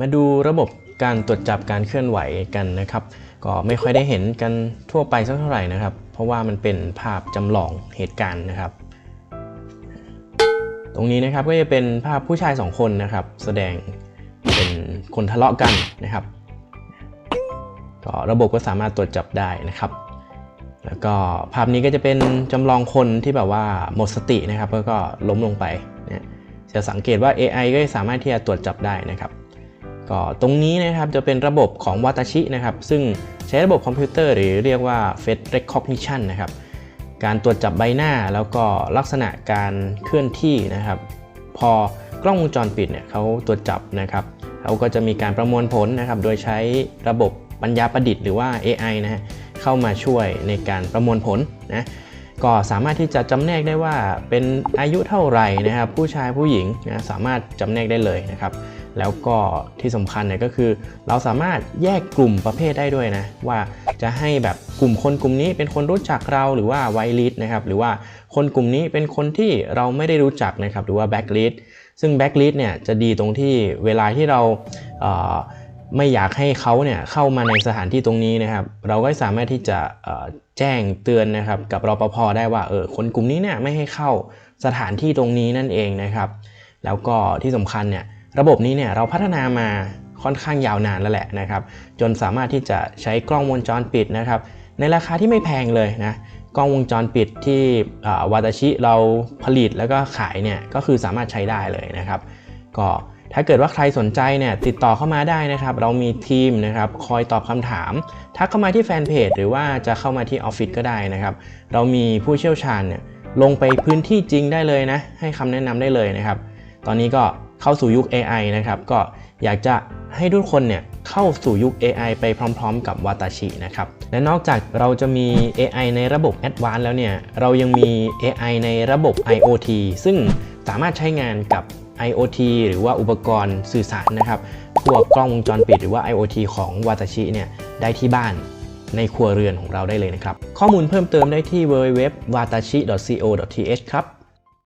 มาดูระบบการตรวจจับการเคลื่อนไหวกันนะครับ ก็ไม่ค่อยได้เห็นกันทั่วไปสักเท่าไหร่นะครับ เพราะว่ามันเป็นภาพจำลองเหตุการณ์นะครับ ตรงนี้นะครับก็จะเป็นภาพผู้ชายสองคนนะครับ แสดงเป็นคนทะเลาะกันนะครับก็ระบบก็สามารถตรวจจับได้นะครับ แล้วก็ภาพนี้ก็จะเป็นจำลองคนที่แบบว่าหมดสตินะครับแล้วก็ล้มลงไปนะจะสังเกตว่า AI ก็สามารถที่จะตรวจจับได้นะครับ ก็ตรงนี้นะครับจะเป็นระบบของวาตาชินะครับ ซึ่งใช้ระบบคอมพิวเตอร์หรือเรียกว่า Face Recognition นะครับ การตรวจจับใบหน้าแล้วก็ลักษณะการเคลื่อนที่นะครับ พอกล้องวงจรปิดเนี่ยเขาตรวจจับนะครับเขาก็จะมีการประมวลผลนะครับ โดยใช้ระบบปัญญาประดิษฐ์หรือว่า AI นะฮะเข้ามาช่วยในการประมวลผลนะ ก็สามารถที่จะจำแนกได้ว่าเป็นอายุเท่าไหร่นะครับ ผู้ชายผู้หญิงนะสามารถจำแนกได้เลยนะครับ แล้วก็ที่สำคัญเนี่ยก็คือ เราสามารถแยกกลุ่มประเภทได้ด้วยนะว่าจะให้แบบกลุ่มคนกลุ่มนี้เป็นคนรู้จักเราหรือว่าไวลิสนะครับหรือว่าคนกลุ่มนี้เป็นคนที่เราไม่ได้รู้จักนะครับหรือว่าแบ็กลิสซึ่งแบ็กลิสเนี่ยจะดีตรงที่เวลาที่เราเไม่อยากให้เขาเนี่ยเข้ามาในสถานที่ตรงนี้นะครับ เราก็สามารถที่จะแจ้งเตือนนะครับ กับรปภได้ว่าเออคนกลุ่มนี้เนี่ยไม่ให้เข้าสถานที่ตรงนี้นั่นเองนะครับ แล้วก็ที่สำคัญเนี่ยระบบนี้เนี่ยเราพัฒนามาค่อนข้างยาวนานแล้วแหละนะครับ จนสามารถที่จะใช้กล้องวงจรปิดนะครับ ในราคาที่ไม่แพงเลยนะกล้องวงจรปิดที่วาตาชิเราผลิตแล้วก็ขายเนี่ยก็คือสามารถใช้ได้เลยนะครับ ก็ ถ้าเกิดว่าใครสนใจเนี่ยติดต่อเข้ามาได้นะครับ เรามีทีมนะครับคอยตอบคำถามทักเข้ามาที่แฟนเพจหรือว่าจะเข้ามาที่ออฟฟิศก็ได้นะครับ เรามีผู้เชี่ยวชาญเนี่ยลงไปพื้นที่จริงได้เลยนะ ให้คำแนะนำได้เลยนะครับ ตอนนี้ก็เข้าสู่ยุค AI นะครับ ก็อยากจะให้ทุกคนเนี่ยเข้าสู่ยุค AI ไปพร้อมๆ กับวาตาชินะครับ และนอกจากเราจะมี AI ในระบบ a d v a n c e แล้วเนี่ย เรายังมี AI ในระบบ IoT ซึ่งสามารถใช้งานกับ IoT หรือว่าอุปกรณ์สื่อสารนะครับ พวกกล้องวงจรปิดหรือว่า IoT ของวาตาชิเนี่ยได้ที่บ้านในครัวเรือนของเราได้เลยนะครับ ข้อมูลเพิ่มเติมได้ที่ www.watashi.co.th ครับ